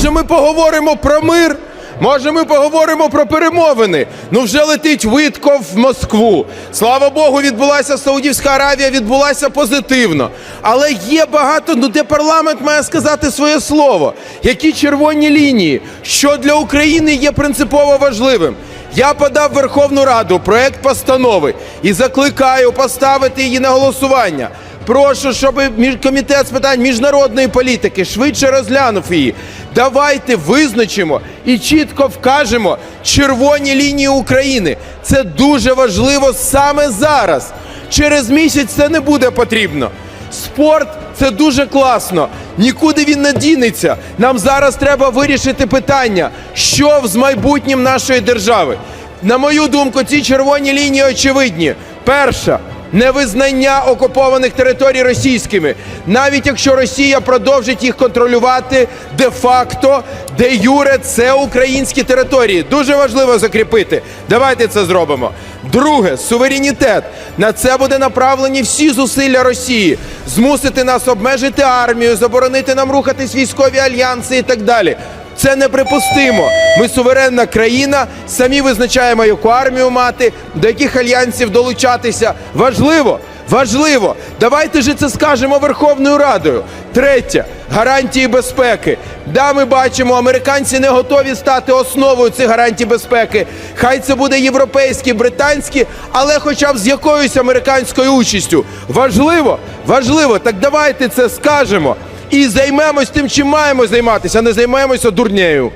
Може, ми поговоримо про мир? Може, ми поговоримо про перемовини? Ну вже летить Витков в Москву. Слава Богу, відбулася Саудівська Аравія, відбулася позитивно. Але є багато, ну де парламент має сказати своє слово. Які червоні лінії, що для України є принципово важливим. Я подав Верховну Раду проект постанови і закликаю поставити її на голосування. Прошу, щоб комітет з питань міжнародної політики швидше розглянув її. Давайте визначимо і чітко вкажемо червоні лінії України. Це дуже важливо саме зараз. Через місяць це не буде потрібно. Спорт це дуже класно. Нікуди він не дінеться. Нам зараз треба вирішити питання, що з майбутнім нашої держави. На мою думку, ці червоні лінії очевидні. Перша невизнання окупованих територій російськими, навіть якщо Росія продовжить їх контролювати де-факто, де юре це українські території. Дуже важливо закріпити. Давайте це зробимо. Друге суверенітет. На це буде направлені всі зусилля Росії, змусити нас обмежити армію, заборонити нам рухатись військові альянси і так далі. Це неприпустимо. Ми суверенна країна, самі визначаємо, яку армію мати, до яких альянсів долучатися. Важливо, важливо. Давайте же це скажемо Верховною Радою. Третє гарантії безпеки. Да, ми бачимо, американці не готові стати основою цих гарантій безпеки. Хай це буде європейські, британські, але хоча б з якоюсь американською участю. Важливо, важливо. Так давайте це скажемо і займемось тим, чим маємо займатися, а не займаємося дурнею.